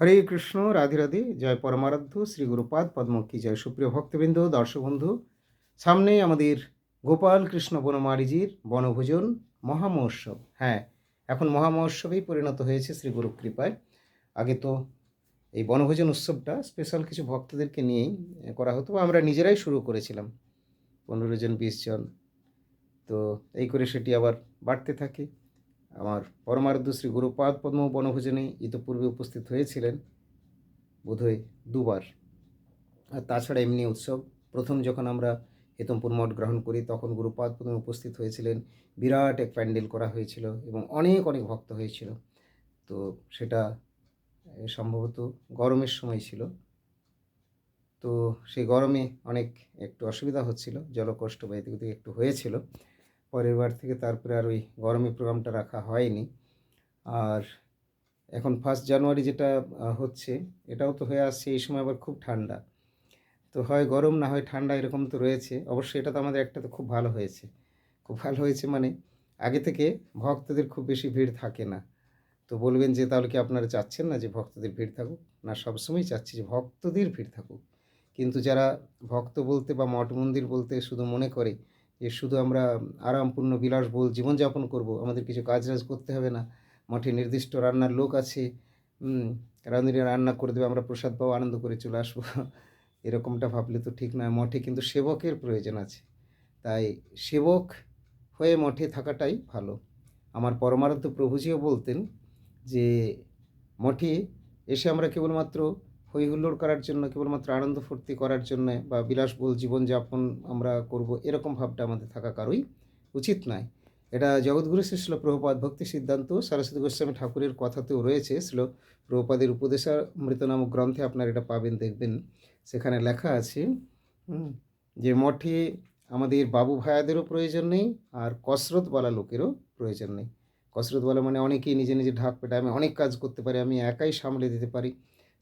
হরে কৃষ্ণ, রাধে রাধে, জয় পরমারাধ্য, শ্রী গুরুপাদ পদ্ম কি জয়। সুপ্রিয় ভক্তবৃন্দ, দর্শক বন্ধু, সামনে আমাদের গোপাল কৃষ্ণ বনমারিজির বনভোজন মহামহোৎসব। হ্যাঁ এখন মহামহোৎসবেই পরিণত হয়েছে শ্রী গুরু কৃপায়। আগে তো এই বনভোজন উৎসবটা স্পেশাল কিছু ভক্তদেরকে নিয়েই করা হতো আমরা নিজেরাই শুরু করেছিলাম। পনেরো জন, বিশ জন, তো এই করে সেটি আবার বাড়তে থাকে। আমার শ্রী গুরুপাদ পদ্ম বনভোজনে ইতোপূর্বে উপস্থিত হয়েছিলেন, বোধহয় দুবার। আর তাছাড়া এমনি উৎসব, প্রথম যখন আমরা হেতমপুর মঠ গ্রহণ করি, তখন গুরুপাদ পদ্ম উপস্থিত হয়েছিলেন। বিরাট এক প্যান্ডেল করা হয়েছিল এবং অনেক অনেক ভক্ত হয়েছিল। তো সেটা সম্ভবত গরমের সময় ছিল। তো সেই গরমে অনেক একটু অসুবিধা হচ্ছিল, জলকষ্ট বা এদিক একটু হয়েছিল। পরের বার থেকে তারপরে আর ওই গরমে প্রোগ্রামটা রাখা হয়নি। আর এখন ফার্স্ট জানুয়ারি যেটা হচ্ছে, এটাও তো হয়ে আসছে, এই সময় আবার খুব ঠান্ডা। তো হয় গরম না হয় ঠান্ডা এরকম তো রয়েছে। অবশ্যই এটা তো আমাদের একটা তো খুব ভালো হয়েছে। খুব ভালো হয়েছে মানে আগে থেকে ভক্তদের খুব বেশি ভিড় থাকে না। তো বলবেন যে তাহলে কি আপনারা চাচ্ছেন না যে ভক্তদের ভিড় থাকুক? না সবসময় চাচ্ছি যে ভক্তদের ভিড় থাকুক। কিন্তু যারা ভক্ত বলতে বা মঠ মন্দির বলতে শুধু মনে করে যে শুধু আমরা আরামপূর্ণ বিলাসবহুল জীবনযাপন করব, আমাদের কিছু কাজ রাজ করতে হবে না। মঠে নির্দিষ্ট রান্নার লোক আছে রাঁধুনি রান্না করে দেবে, আমরা প্রসাদ পাবো, আনন্দ করে চলে আসব। এরকমটা ভাবলে তো ঠিক নয়, মঠে কিন্তু সেবকের প্রয়োজন আছে। তাই সেবক হয়ে মঠে থাকাটাই ভালো। আমার পরমারাধ্য প্রভুজিও বলতেন যে, মঠে এসে আমরা কেবলমাত্র হই হুল্লোড় করার জন্য, কেবলমাত্র আনন্দ ফুর্তি করার জন্য বা বিলাসবহুল জীবনযাপন আমরা করব, এরকম ভাবটা আমাদের থাকা কারোই উচিত নয়। এটা জগৎগুরু শ্রীল প্রভুপাদ ভক্তি সিদ্ধান্ত, সরস্বতী গোস্বামী ঠাকুরের কথাতেও রয়েছে। শ্রীল প্রভুপাদের উপদেশামৃত নামক গ্রন্থে আপনারা এটা পাবেন, দেখবেন। সেখানে লেখা আছে যে মঠে আমাদের বাবু ভাইয়াদেরও প্রয়োজন নেই আর কসরতওয়ালা লোকেরও প্রয়োজন নেই। কসরতওয়ালা মানে অনেকেই নিজে নিজে ঢাক পেটায়, আমি অনেক কাজ করতে পারি, আমি একাই সামলে দিতে পারি।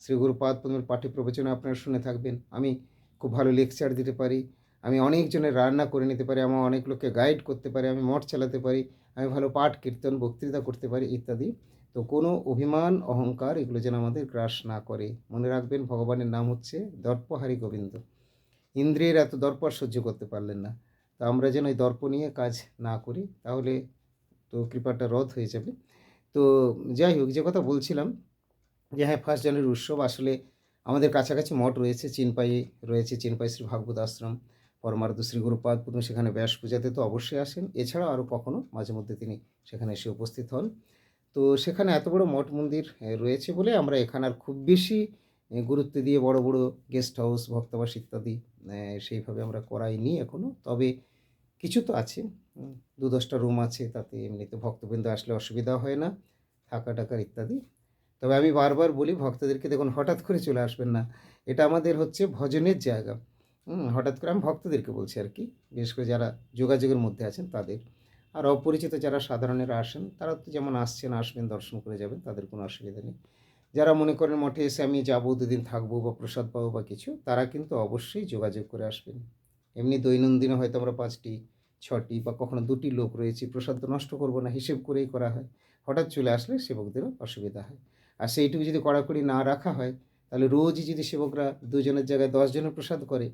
শ্রী গুরুপাদ পদ্মের পাঠ্য প্রবচনে আপনারা শুনে থাকবেন। আমি খুব ভালো লেকচার দিতে পারি, আমি অনেকজনের রান্না করে নিতে পারি, আমার অনেক লোককে গাইড করতে পারি, আমি মঠ চালাতে পারি, আমি ভালো পাঠ, কীর্তন, বক্তৃতা করতে পারি ইত্যাদি। তো কোনো অভিমান, অহংকার এগুলো যেন আমাদের গ্রাস না করে। মনে রাখবেন ভগবানের নাম হচ্ছে দর্পহারি গোবিন্দ। ইন্দ্রিয়ের এত দর্প সহ্য করতে পারলেন না। তো আমরা যেন এই দর্প নিয়ে কাজ না করি, তাহলে তো কৃপাটা রদ হয়ে যাবে। তো যাই হোক, যে কথা বলছিলাম যে হ্যাঁ ফার্স্ট জানুয়ারি উৎসব, আসলে আমাদের কাছাকাছি মঠ রয়েছে, চিনপাই রয়েছে, চিনপাই শ্রী ভাগবত আশ্রম পরমার্থ শ্রী গুরুপাদ পূর্ণ সেখানে ব্যাস পূজাতে তো অবশ্যই আসেন। এছাড়াও আরও কখনও মাঝে মধ্যে তিনি সেখানে এসে উপস্থিত হন। তো সেখানে এত বড় মঠ মন্দির রয়েছে বলে আমরা এখানে আর খুব বেশি গুরুত্ব দিয়ে বড় বড় গেস্ট হাউস ভক্তাবাস ইত্যাদি সেইভাবে আমরা করাইনি এখনও তবে কিছু তো আছে দু দশটা রুম আছে, তাতে এমনিতে ভক্তবৃন্দ আসলে অসুবিধা হয় না থাকা টাকার ইত্যাদি। তবে আমি বারবার বলি, ভক্তদেরকে দেখুন, হঠাৎ করে চলে আসবেন না। এটা আমাদের হচ্ছে ভজনের জায়গা। হঠাৎ করে আমি ভক্তদেরকে বলছি আর কি, বিশেষ করে যারা যোগাযোগের মধ্যে আছেন তাদের। আর অপরিচিত যারা সাধারণেরা আসেন, তারা তো যেমন আসছেন, আসবেন, দর্শন করে যাবেন, তাদের কোনো অসুবিধা নেই। যারা মনে করেন মঠে এসে আমি যাব, দুদিন থাকব বা প্রসাদ পাবো বা কিছু, তারা কিন্তু অবশ্যই যোগাযোগ করে আসবেন। এমনি দৈনন্দিনে হয়তো আমরা পাঁচটি, ছটি বা কখনো দুটি লোক রয়েছে, প্রসাদ তো নষ্ট করব না, হিসেব করেই করা হয়। হঠাৎ চলে আসলে সেবকদেরও অসুবিধা হয়। আর সেইটুকু যদি কড়াকড়ি না রাখা হয় তাহলে রোজই যদি সেবকরা দুজনের জায়গায় দশজনের প্রসাদ করে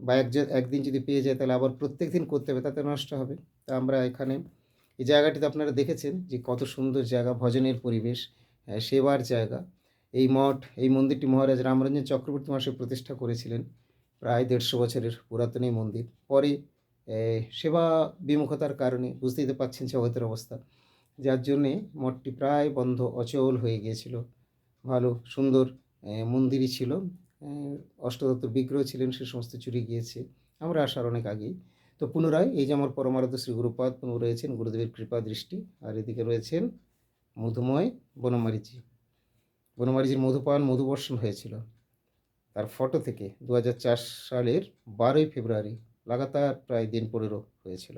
বা একজন একদিন যদি পেয়ে যায় তাহলে আবার প্রত্যেক দিন করতে হবে তাতে নষ্ট হবে। তা আমরা এখানে এই জায়গাটিতে আপনারা দেখেছেন যে কত সুন্দর জায়গা ভজনের পরিবেশ আহ, সেবার জায়গা। এই মঠ এই মন্দিরটি মহারাজ রামরঞ্জন চক্রবর্তী মহাশয় প্রতিষ্ঠা করেছিলেন প্রায় দেড়শো বছরের পুরাতন এই মন্দির। পরে সেবা বিমুখতার কারণে বুঝতেই তো পাচ্ছেন জগতের অবস্থা। যার জন্যে মঠটি প্রায় বন্ধ অচল হয়ে গিয়েছিল। ভালো, সুন্দর মন্দিরই ছিল। অষ্টদত্ত বিগ্রহ ছিলেন, সে সমস্ত চুরি গিয়েছে। আমরা আসার অনেক আগেই। তো পুনরায় এই যে আমার পরমারাধ্য শ্রী গুরুপাদ পুনঃ রয়েছেন, গুরুদেবের কৃপা, দৃষ্টি, আর এদিকে রয়েছেন মধুময় বনমারিচি। বনমারিজির মধুপান, মধুবর্ষণ হয়েছিল। তার ফটো থেকে দু হাজার চার সালের বারোই ফেব্রুয়ারি, লাগাতার প্রায় দিন পনেরো হয়েছিল।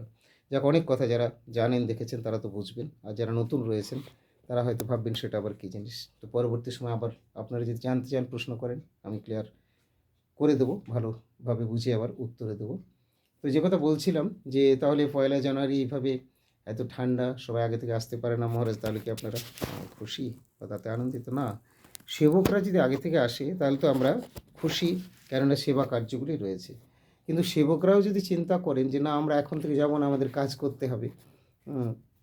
যাক, অনেক কথা যারা জানেন, দেখেছেন, তারা তো বুঝবেন। আর যারা নতুন রয়েছেন, তারা হয়তো ভাববেন সেটা আবার কী জিনিস। তো পরবর্তী সময় আবার আপনারা যদি জানতে চান, প্রশ্ন করেন, আমি ক্লিয়ার করে দেবো, ভালোভাবে বুঝিয়ে আবার উত্তরে দেবো। তো যে কথা বলছিলাম যে, তাহলে পয়লা জানুয়ারি এইভাবে এত ঠান্ডা, সবাই আগে থেকে আসতে পারে না, মহারাজ, তাহলে কি আপনারা খুশি বা তাতে আনন্দিত? না, সেবকরা যদি আগে থেকে আসে, তাহলে তো আমরা খুশি, কেননা সেবা কার্যগুলি রয়েছে। কিন্তু সেবকরাও যদি চিন্তা করেন যে না, আমরা এখন থেকে যেমন আমাদের কাজ করতে হবে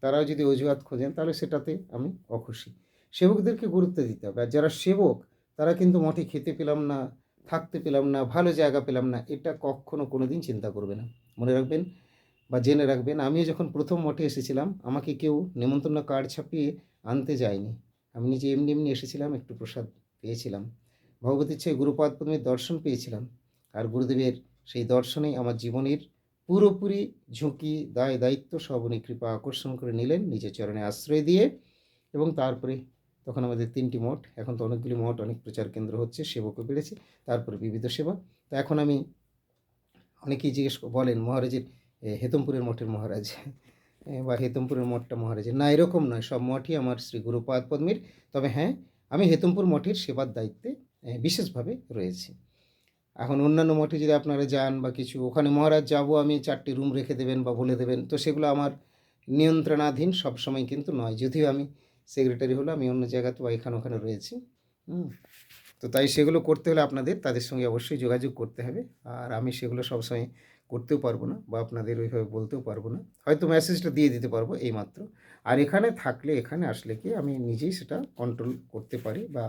তারাও যদি অজুহাত খোঁজেন, তাহলে সেটাতে আমি অখুশি। সেবকদেরকে গুরুত্ব দিতে হবে। আর যারা সেবক, তারা কিন্তু মঠে খেতে পেলাম না, থাকতে পেলাম না, ভালো জায়গা পেলাম না, এটা কখনো কোনো দিন চিন্তা করবে না। মনে রাখবেন বা জেনে রাখবেন, আমিও যখন প্রথম মঠে এসেছিলাম, আমাকে কেউ নেমন্তন্ন কার্ড ছাপিয়ে আনতে যায়নি। আমি নিজে এমনি এমনি এসেছিলাম, একটু প্রসাদ পেয়েছিলাম। ভগবতীর চেয়ে গুরুপাদ দর্শন পেয়েছিলাম। আর গুরুদেবের সেই দর্শনেই আমার জীবনের পুরোপুরি ঝুঁকি, দায়, দায়িত্ব সব উনি কৃপা আকর্ষণ করে নিলেন, নিজের চরণে আশ্রয় দিয়ে এবং তারপরে তখন আমাদের তিনটি মঠ, এখন তো অনেকগুলি মঠ, অনেক প্রচার কেন্দ্র হচ্ছে, সেবকও বেড়েছে, তারপরে বিবিধ সেবা। তো এখন আমি অনেকেই জিজ্ঞেস বলেন, মহারাজের হেতমপুরের মঠের মহারাজ বা হেতমপুরের মঠটা মহারাজের। না, এরকম নয়, সব মঠই আমার শ্রী গুরুপাদ পদ্মের। তবে হ্যাঁ আমি হেতমপুর মঠের সেবার দায়িত্বে বিশেষভাবে রয়েছি। এখন অন্যান্য মঠে যদি আপনারা যান বা কিছু, ওখানে মহারাজ যাব, আমি চারটি রুম রেখে দেবেন বা বলে দেবেন, তো সেগুলো আমার নিয়ন্ত্রণাধীন সবসময় কিন্তু নয়। যদিও আমি সেক্রেটারি হলো আমি অন্য জায়গাতে বা এখানে ওখানে রয়েছি। তো তাই সেগুলো করতে হলে আপনাদের, তাদের সঙ্গে অবশ্যই যোগাযোগ করতে হবে। আর আমি সেগুলো সবসময় করতেও পারব না বা আপনাদের ওইভাবে বলতেও পারব না। হয়তো মেসেজটা দিয়ে দিতে পারব এইমাত্র। আর এখানে থাকলে, এখানে আসলে কি আমি নিজেই সেটা কন্ট্রোল করতে পারি বা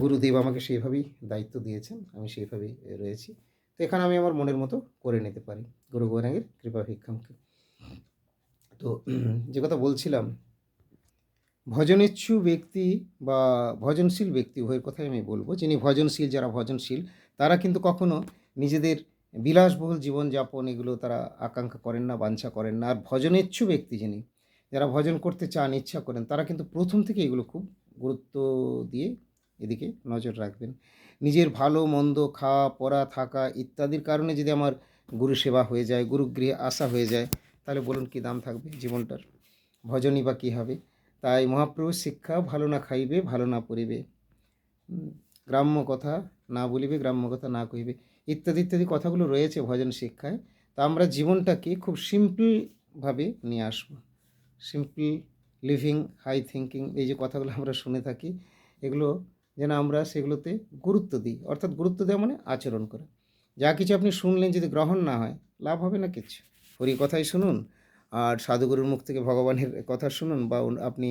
গুরুদেব আমাকে সেইভাবেই দায়িত্ব দিয়েছেন, আমি সেইভাবেই রয়েছি। তো এখানে আমি আমার মনের মতো করে নিতে পারি, গুরু গোরাঙ্গের কৃপা ভিক্ষামকে। তো যে কথা বলছিলাম, ভজনেচ্ছু ব্যক্তি বা ভজনশীল ব্যক্তি, উভয়ের কথাই আমি বলব, যিনি ভজনশীল, যারা ভজনশীল, তারা কিন্তু কখনো নিজেদের বিলাসবহুল জীবনযাপন এগুলো তারা আকাঙ্ক্ষা করেন না, বাঞ্ছা করেন না। আর ভজনেচ্ছু ব্যক্তি যিনি, যারা ভজন করতে চান, ইচ্ছা করেন, তারা কিন্তু প্রথম থেকে এগুলো খুব গুরুত্ব দিয়ে এদিকে নজর রাখবেন। নিজের ভালো, মন্দ, খাওয়া, পড়া, থাকা ইত্যাদির কারণে যদি আমার গুরু সেবা হয়ে যায়, গুরুগৃহে আসা হয়ে যায়, তাহলে বলুন কী দাম থাকবে জীবনটার? ভজনই বা কী হবে? তাই মহাপ্রভুর শিক্ষা ভালো না খাইবে, ভালো না পড়িবে। গ্রাম্য কথা না বলিবে, গ্রাম্য কথা না কহিবে। ইত্যাদি ইত্যাদি কথাগুলো রয়েছে ভজন শিক্ষায়। তা আমরা জীবনটাকে খুব সিম্পলভাবে নিয়ে আসব। সিম্পল লিভিং হাই থিঙ্কিং এই যে কথাগুলো আমরা শুনে থাকি, এগুলো যেন আমরা সেগুলোতে গুরুত্ব দিই, অর্থাৎ গুরুত্ব দেওয়া মানে আচরণ করা। যা কিছু আপনি শুনলেন যদি গ্রহণ না হয়, লাভ হবে না কিছু। হরি কথাই শুনুন, আর সাধুগুরুর মুখ থেকে ভগবানের কথা শুনুন, বা আপনি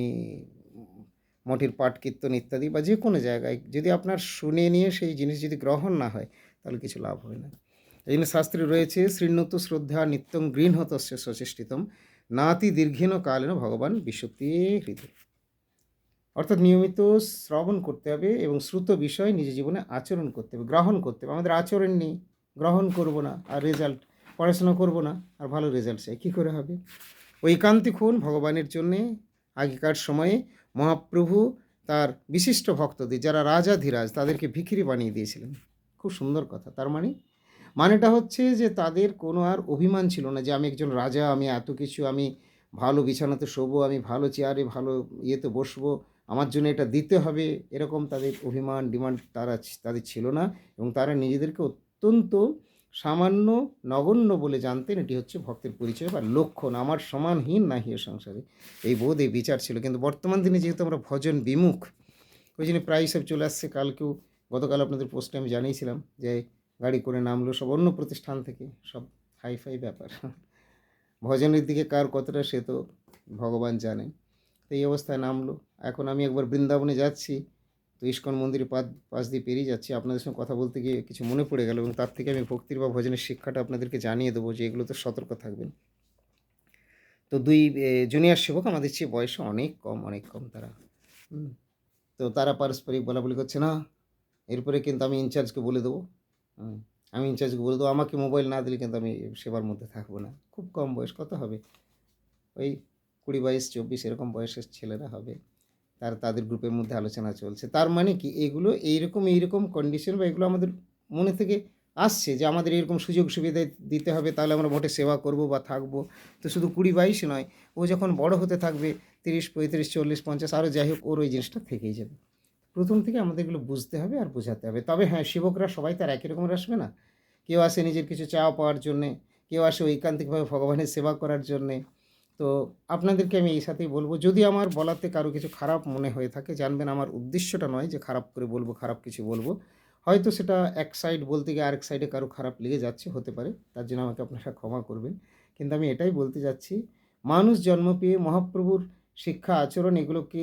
মঠের পাঠ, কীর্তন ইত্যাদি, বা যে কোনো জায়গায় যদি আপনার শুনে নিয়ে সেই জিনিস যদি গ্রহণ না হয়, তাহলে কিছু লাভ হবে না। এই জন্য শাস্ত্রে রয়েছে শ্রীণত শ্রদ্ধা নিত্যং গৃহতস্য সচেষ্টিতম, নাতি দীর্ঘীন কালেন ভগবান বিশুদ্ধি হৃদয় অর্থাৎ নিয়মিত শ্রবণ করতে হবে এবং শ্রুত বিষয় নিজ জীবনে আচরণ করতে হবে, গ্রহণ করতে হবে। আমাদের আচরণ নেই, গ্রহণ করব না, আর রেজাল্ট পড়াশোনা করব না, আর ভালো রেজাল্ট চাই। কী করে হবে? ঐকান্তিক হন ভগবানের জন্যে, আগেকার সময়ে মহাপ্রভু তার বিশিষ্ট ভক্তদের, যারা রাজাধিরাজ, তাদেরকে ভিখিরি বানিয়ে দিয়েছিলেন। খুব সুন্দর কথা। তার মানে মানেটা হচ্ছে যে তাদের কোনো আর অভিমান ছিল না যে আমি একজন রাজা, আমি এত কিছু, আমি ভালো বিছানাতে শোবো, আমি ভালো চেয়ারে ভালো ইয়েতে বসবো আমার জন্য এটা দিতে হবে। এরকম তাদের অভিমান, ডিমান্ড তারা তাদের ছিল না এবং তারা নিজেদেরকে অত্যন্ত সামান্য নগণ্য বলে জানতেন। এটি হচ্ছে ভক্তের পরিচয় বা লক্ষণ। আমার সমানহীন না হিয়ে সংসারে। এই বোধ, এই বিচার ছিল। কিন্তু বর্তমান দিনে যেহেতু আমরা ভজন বিমুখ, ওই জন্য প্রায় সব চলে আসছে। কালকেও গতকাল আপনাদের পোস্টে আমি জানিয়েছিলাম যে গাড়ি করে নামলো সব অন্য প্রতিষ্ঠান থেকে। সব হাই ফাই ব্যাপার। ভজনের দিকে কার কতটা সে তো ভগবান জানেন তো এই অবস্থায় নামলো। এখন আমি একবার বৃন্দাবনে যাচ্ছি, তো ইস্কন মন্দিরের পাদ, পাশ দিয়ে পেরিয়ে যাচ্ছি। আপনাদের সঙ্গে কথা বলতে গিয়ে কিছু মনে পড়ে গেল এবং তার থেকে আমি ভক্তির বা ভজনের শিক্ষাটা আপনাদেরকে জানিয়ে দেবো যে এগুলোতে সতর্ক থাকবেন। তো দুই জুনিয়র সেবক আমাদের চেয়ে বয়সে অনেক কম অনেক কম তারা। তো তারা পারস্পরিক বলাবলি করছে না। এরপরে কিন্তু আমি ইনচার্জকে বলে দেবো। আমি ইনচার্জকে বলে দেবো। আমাকে মোবাইল না দিলে কিন্তু আমি সেবার মধ্যে থাকব না। খুব কম বয়স, কত হবে? ওই কুড়ি বাইশ, চব্বিশ এরকম বয়সের ছেলেরা হবে। তার, তাদের গ্রুপের মধ্যে আলোচনা চলছে। তার মানে কি? এগুলো এইরকম এইরকম কন্ডিশন বা এগুলো আমাদের মনে থেকে আসছে যে আমাদের এরকম সুযোগ সুবিধা দিতে হবে, তাহলে আমরা ভোটে সেবা করব বা থাকব। তো শুধু কুড়ি বাইশ নয়, ও যখন বড় হতে থাকবে, তিরিশ, পঁয়ত্রিশ, চল্লিশ, পঞ্চাশ আরও যাই হোক, ওর ওই জিনিসটা থেকেই যাবে। প্রথম থেকে আমাদের এগুলো বুঝতে হবে আর বোঝাতে হবে। তবে হ্যাঁ সেবকরা সবাই তার একই রকমের আসবে না? কেউ আসে নিজের কিছু চাওয়া পাওয়ার জন্যে, কেউ আসে ঐকান্তিকভাবে ভগবানের সেবা করার জন্যে তো আপনাদেরকে আমি এই সাথেই বলব, যদি আমার বলাতে কারও কিছু খারাপ মনে হয়ে থাকে, জানবেন আমার উদ্দেশ্যটা নয় যে খারাপ করে বলব, খারাপ কিছু বলব। হয়তো সেটা এক সাইড বলতে গিয়ে আরেক সাইডে কারও খারাপ লেগে যাচ্ছে, হতে পারে। তার জন্য আমাকে আপনারা ক্ষমা করবেন। কিন্তু আমি এটাই বলতে যাচ্ছি, মানুষ জন্ম পেয়ে মহাপ্রভুর শিক্ষা, আচরণ এগুলোকে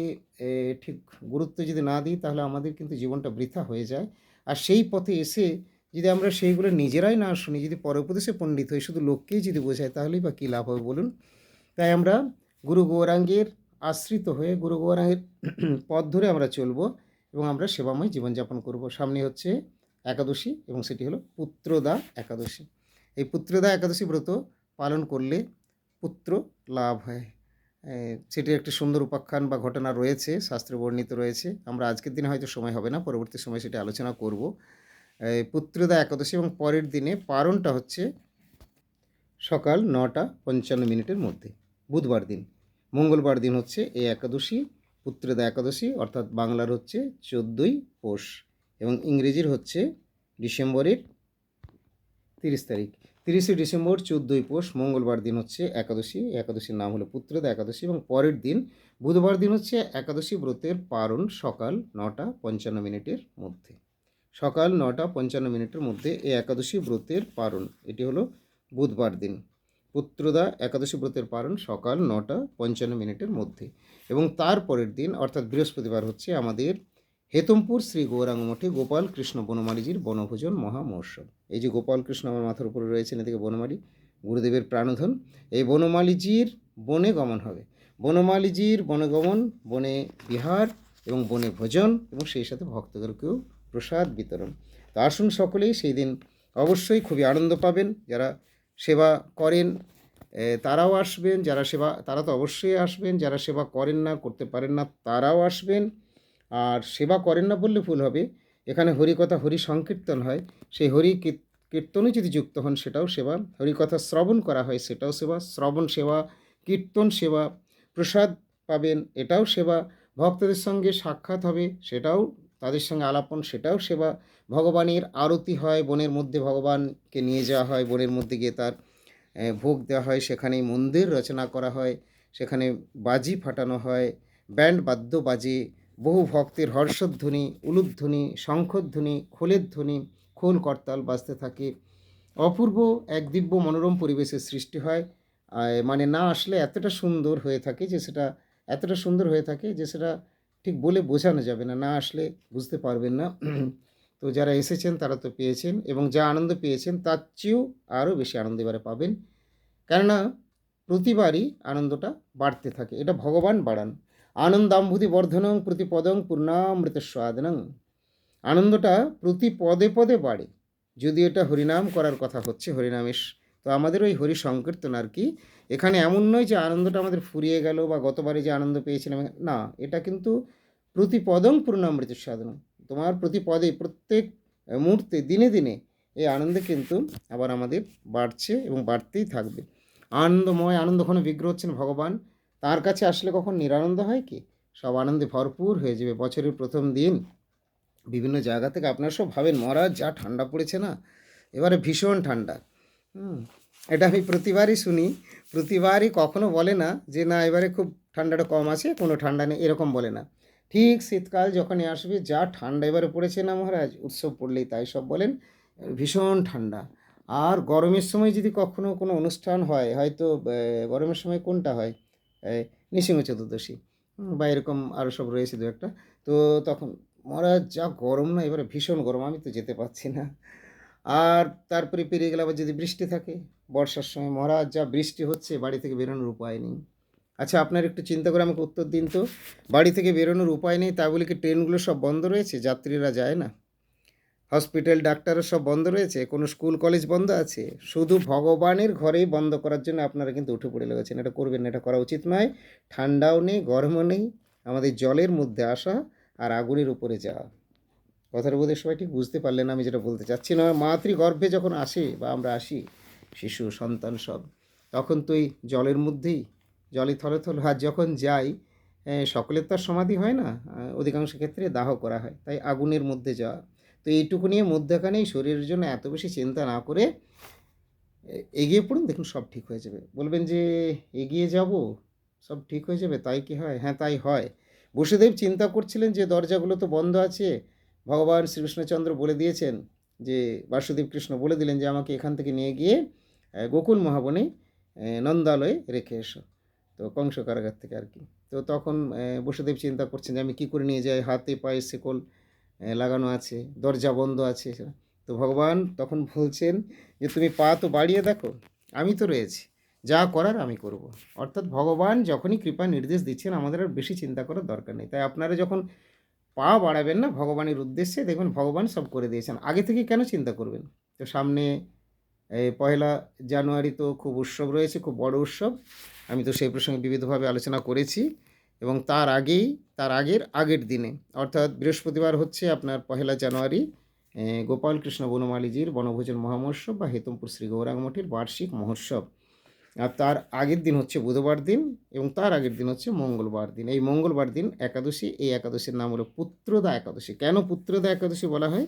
ঠিক গুরুত্ব যদি না দিই, তাহলে আমাদের কিন্তু জীবনটা বৃথা হয়ে যায়। আর সেই পথে এসে যদি আমরা সেইগুলো নিজেরাই না শুনি, যদি পরোপদেশে পণ্ডিত হই, শুধু লোককেই যদি বোঝাই তাহলেই বা কী লাভ হবে বলুন? তাই আমরা গুরু গৌরাঙ্গের আশ্রিত হয়ে গুরু গৌরাঙ্গের পথ ধরে আমরা চলবো এবং আমরা সেবাময় জীবনযাপন করব। সামনে হচ্ছে একাদশী এবং সেটি হলো পুত্রদা একাদশী। এই পুত্রদা একাদশী ব্রত পালন করলে পুত্র লাভ হয়। সেটির একটি সুন্দর উপাখ্যান বা ঘটনা রয়েছে, শাস্ত্রে বর্ণিত রয়েছে। আমরা আজকের দিনে হয়তো সময় হবে না, পরবর্তী সময় সেটি আলোচনা করব। পুত্রদা একাদশী এবং পরের দিনে পারণটা হচ্ছে সকাল নটা পঞ্চান্ন মিনিটের মধ্যে। বুধবার দিন। মঙ্গলবার দিন হচ্ছে এই একাদশী, পুত্রদা একাদশী, অর্থাৎ বাংলার হচ্ছে চোদ্দোই পৌষ এবং ইংরেজির হচ্ছে ডিসেম্বরের তিরিশ তারিখ। তিরিশে ডিসেম্বর চোদ্দোই পৌষ, মঙ্গলবার দিন হচ্ছে একাদশী। একাদশীর নাম হলো পুত্রদা একাদশী এবং পরের দিন বুধবার দিন হচ্ছে একাদশী ব্রতের পারণ সকাল নটা পঞ্চান্ন মিনিটের মধ্যে। সকাল নটা পঞ্চান্ন মিনিটের মধ্যে এই একাদশী ব্রতের পারণ এটি হলো বুধবার দিন। পুত্রদা একাদশী ব্রতের পালন সকাল নটা পঞ্চান্ন মিনিটের মধ্যে। এবং তার পরের দিন, অর্থাৎ বৃহস্পতিবার হচ্ছে আমাদের হেতমপুর শ্রী গৌরাঙ্গ মঠে গোপাল কৃষ্ণ বনমালীজির বনভোজন মহা মহোৎসব এই যে গোপাল কৃষ্ণ আমার মাথার উপরে রয়েছেন, এদিকে বনমালী, গুরুদেবের প্রাণধন, এই বনমালীজির বনে গমন হবে। বনমালীজির বনগমন বনে বিহার এবং বনে ভোজন এবং সেই সাথে ভক্তদেরকেও প্রসাদ বিতরণ। তো আসুন সকলেই সেই দিন অবশ্যই খুবই আনন্দ পাবেন। যারা সেবা করেন তারাও আসবেন, যারা সেবা, তারা তো অবশ্যই আসবেন, যারা সেবা করেন না, করতে পারেন না, তারাও আসবেন। আর সেবা করেন না বললে ভুল হবে। এখানে হরিকথা হরি সংকীর্তন হয়। সেই হরি কীর- কীর্তনে যদি যুক্ত হন, সেটাও সেবা। হরিকথা শ্রবণ করা হয়, সেটাও সেবা। শ্রবণ সেবা, কীর্তন সেবা, প্রসাদ পাবেন, এটাও সেবা। ভক্তদের সঙ্গে সাক্ষাৎ হবে, সেটাও তাদের সঙ্গে আলাপন, সেটাও সেবা। ভগবানের আরতি হয়, বনের মধ্যে ভগবানকে নিয়ে যাওয়া হয়, বনের মধ্যে গিয়ে তার ভোগ দেওয়া হয়। সেখানে মন্দির রচনা করা হয়, সেখানে বাজি ফাটানো হয়, ব্যান্ড বাদ্য বাজে, বহু ভক্তের হর্ষধ্বনি, উলুধ্বনি, শঙ্খধ্বনি, খোলের ধ্বনি, খোল করতাল বাজতে থাকে। অপূর্ব এক দিব্য মনোরম পরিবেশের সৃষ্টি হয়। মানে না আসলে এতটা সুন্দর হয়ে থাকে যে সেটা, এতটা সুন্দর হয়ে থাকে যে সেটা ঠিক বলে বোঝানো যাবে না না আসলে বুঝতে পারবেন না। তো যারা এসেছেন তারা তো পেয়েছেন এবং যা আনন্দ পেয়েছেন তার চেয়েও আরও বেশি আনন্দ এবারে পাবেন। কেননা প্রতিবারই আনন্দটা বাড়তে থাকে। এটা ভগবান বাড়ান। আনন্দাম্ভূতি বর্ধনং প্রতিপদং পূর্ণামৃত স্বাদনং আনন্দটা প্রতি পদে পদে বাড়ে। যদি এটা হরিনাম করার কথা হচ্ছে হরিনামের স- তো আমাদের ওই হরি সংকীর্তন আর কি। এখানে এমন নয় যে আনন্দটা আমাদের ফুরিয়ে গেল বা গতবারে যে আনন্দ পেয়েছিলাম না, এটা কিন্তু প্রতি পদং পূর্ণামৃত সাধনা তোমার প্রতি পদে প্রত্যেক মুহূর্তে, দিনে দিনে এই আনন্দে কিন্তু আবার আমাদের বাড়ছে এবং বাড়তেই থাকবে। আনন্দময়, আনন্দঘন বিগ্রহ হচ্ছেন ভগবান। তার কাছে আসলে কখন নিরানন্দ হয় কি? সব আনন্দে ভরপুর হয়ে যাবে। বছরের প্রথম দিন বিভিন্ন জায়গা থেকে আপনারা সব ভাবেন, মহারাজ, যা ঠান্ডা পড়েছে না, এবারে ভীষণ ঠান্ডা। হুম, এটা আমি প্রতিবারই শুনি। প্রতিবারই কখনো বলে না যে, না, এবারে খুব ঠান্ডাটা কম আছে, কোনো ঠান্ডা নেই, এরকম বলে না। ঠিক শীতকাল যখনই আসবে, যা ঠান্ডা এবারে পড়েছে না মহারাজ, উৎসব পড়লেই তাই সব বলেন, ভীষণ ঠান্ডা। আর গরমের সময় যদি কখনো কোনো অনুষ্ঠান হয়, হয়তো গরমের সময় কোনটা হয়? নৃসিংহ চতুর্দশী বা এরকম আরও সব রয়েছে দু একটা, তো তখন মহারাজ, যা গরম না, এবারে ভীষণ গরম, আমি তো যেতে পারছি না। আর তারপরে পেরিয়ে গেলে আবার যদি বৃষ্টি থাকে, বর্ষার সময় মহারাজ যা বৃষ্টি হচ্ছে, বাড়ি থেকে বেরোনোর উপায় নেই। আচ্ছা আপনার একটু চিন্তা করে আমাকে উত্তর দিন তো। বাড়ি থেকে বেরোনোর উপায় নেই, তা বলে কি ট্রেনগুলো সব বন্ধ রয়েছে? যাত্রীরা যায় না। হসপিটাল, ডাক্তারও সব বন্ধ রয়েছে? কোনো স্কুল, কলেজ বন্ধ আছে? শুধু ভগবানের ঘরেই বন্ধ করার জন্য আপনারা কিন্তু উঠে পড়ে লেগেছেন। এটা করবেন না, এটা করা উচিত নয়। ঠান্ডাও নেই, গরমও নেই। আমাদের জলের মধ্যে আসা আর আগুনের উপরে যাওয়া। কথাটা বোধহয় সবাই ঠিক বুঝতে পারলেন আমি যেটা বলতে চাচ্ছি না। মাতৃগর্ভে যখন আসে বা আমরা আসি, শিশু, সন্তান সব, তখন তো এই জলের মধ্যেই, জলে থলে থল, আর যখন যাই সকলের তো আর সমাধি হয় না অধিকাংশ ক্ষেত্রে দাহ করা হয়, তাই আগুনের মধ্যে যাওয়া। তো এইটুকু নিয়ে মধ্যখানেই শরীরের জন্য এত বেশি চিন্তা না করে এগিয়ে পড়ুন, দেখুন সব ঠিক হয়ে যাবে। বলবেন যে, এগিয়ে যাব, সব ঠিক হয়ে যাবে, তাই কি হয়? হ্যাঁ তাই হয়। বসুদেব চিন্তা করছিলেন যে, দরজাগুলো তো বন্ধ আছে ভগবান শ্রীকৃষ্ণচন্দ্র বলে দিয়েছেন যে, বাসুদেব কৃষ্ণ বলে দিলেন যে, আমাকে এখান থেকে নিয়ে গিয়ে গোকুল মহাবনে নন্দালয়ে রেখে এসো। তো কংস কারাগার থেকে আর কি। তো তখন বসুদেব চিন্তা করছেন যে, আমি কী করে নিয়ে যাই? হাতে পায়ে শেকল লাগানো আছে, দরজা বন্ধ আছে। তো ভগবান তখন বলছেন যে, তুমি পা তো বাড়িয়ে দেখো, আমি তো রয়েছি, যা করার আমি করব। অর্থাৎ ভগবান যখনই কৃপা নির্দেশ দিচ্ছেন, আমাদের আর বেশি চিন্তা করার দরকার নেই। তাই আপনারা যখন পা বাড়াবেন না, ভগবানের উদ্দেশ্যে দেখবেন ভগবান সব করে দিয়েছেন। আগে থেকে কেন চিন্তা করবেন? তো সামনে পয়লা জানুয়ারি তো খুব উৎসব রয়েছে, খুব বড় উৎসব। আমি তো সেই প্রসঙ্গে বিবিধভাবে আলোচনা করেছি এবং তার আগেই, তার আগের আগের দিনে, অর্থাৎ বৃহস্পতিবার হচ্ছে আপনার পহেলা জানুয়ারি গোপালকৃষ্ণ বনমালীজির বনভোজন মহামহোৎসব বা হেতমপুর শ্রী গৌরাঙ্গ মঠের বার্ষিক মহোৎসব। আর তার আগের দিন হচ্ছে বুধবার দিন এবং তার আগের দিন হচ্ছে মঙ্গলবার দিন। এই মঙ্গলবার দিন একাদশী, এই একাদশীর নাম হলো পুত্রদা একাদশী। কেন পুত্রদা একাদশী বলা হয়?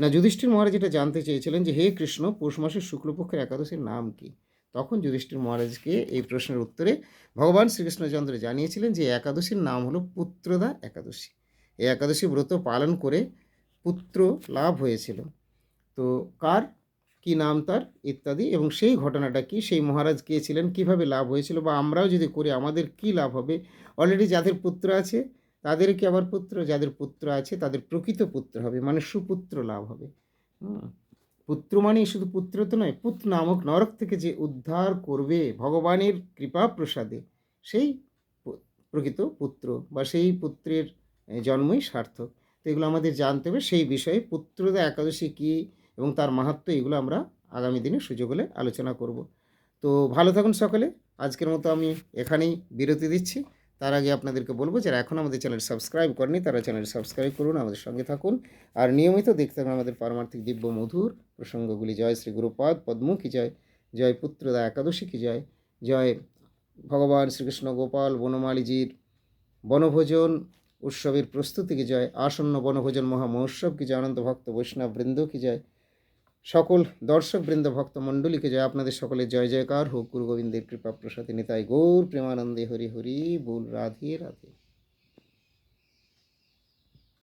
না, যুধিষ্ঠির মহারাজ এটা জানতে চেয়েছিলেন যে, হে কৃষ্ণ, পৌষ মাসের শুক্লপক্ষের একাদশীর নাম কি? তখন যুধিষ্ঠির মহারাজকে এই প্রশ্নের উত্তরে ভগবান শ্রীকৃষ্ণচন্দ্র জানিয়েছিলেন যে, একাদশীর নাম হলো পুত্রদা একাদশী। এই একাদশী ব্রত পালন করে পুত্র লাভ হয়েছিল। তো কার কি নাম তার, ইত্যাদি, এবং সেই ঘটনাটা কি, সেই মহারাজ কে ছিলেন, কীভাবে লাভ হয়েছিল, বা আমরাও যদি করি, আমাদের কি লাভ হবে? অলরেডি যাদের পুত্র আছে তাদেরকে আবার পুত্র? যাদের পুত্র আছে, তাদের প্রকৃত পুত্র হবে মানে সুপুত্র লাভ হবে। পুত্র মানে শুধু পুত্র তো নয়, পুত্র নামক নরক থেকে যে উদ্ধার করবে ভগবানের কৃপা প্রসাদে, সেই প্রকৃত পুত্র, বা সেই পুত্রের জন্মই সার্থক। তো এগুলো আমাদের জানতে হবে, সেই বিষয়ে পুত্রদা একাদশী কী এবং তার মাহাত্ম্য এগুলো আমরা আগামী দিনে সুযোগ হলে আলোচনা করব। তো ভালো থাকুন সকলে। আজকের মতো আমি এখানেই বিরতি দিচ্ছি। তার আগে আপনাদেরকে বলব যারা এখন আমাদের চ্যানেল সাবস্ক্রাইব করেনি তারা চ্যানেল সাবস্ক্রাইব করুন, আমাদের সঙ্গে থাকুন। আর নিয়মিত দেখতে থাকুন আমাদের পারমার্থিক দিব্য মধুর প্রসঙ্গগুলি। জয় শ্রী গুরুপাদ পদ্ম কি জয় জয় পুত্রদা একাদশী কি জয় জয় ভগবান শ্রীকৃষ্ণ গোপাল বনমালীজির বনভোজন উৎসবের প্রস্তুতি কি জয়, আসন্ন বনভোজন মহা মহোৎসব কি জয় আনন্দ ভক্ত বৈষ্ণব বৃন্দ কি জয় সকল দর্শক বৃন্দ ভক্ত মণ্ডলীকে জয়। আপনাদের সকলে জয়, জয়কার। হোক গুরু গোবিন্দের কৃপা, প্রসাদে, নিতাই গৌর, প্রেমানন্দে হরি হরি, বোল রাধে রাধে।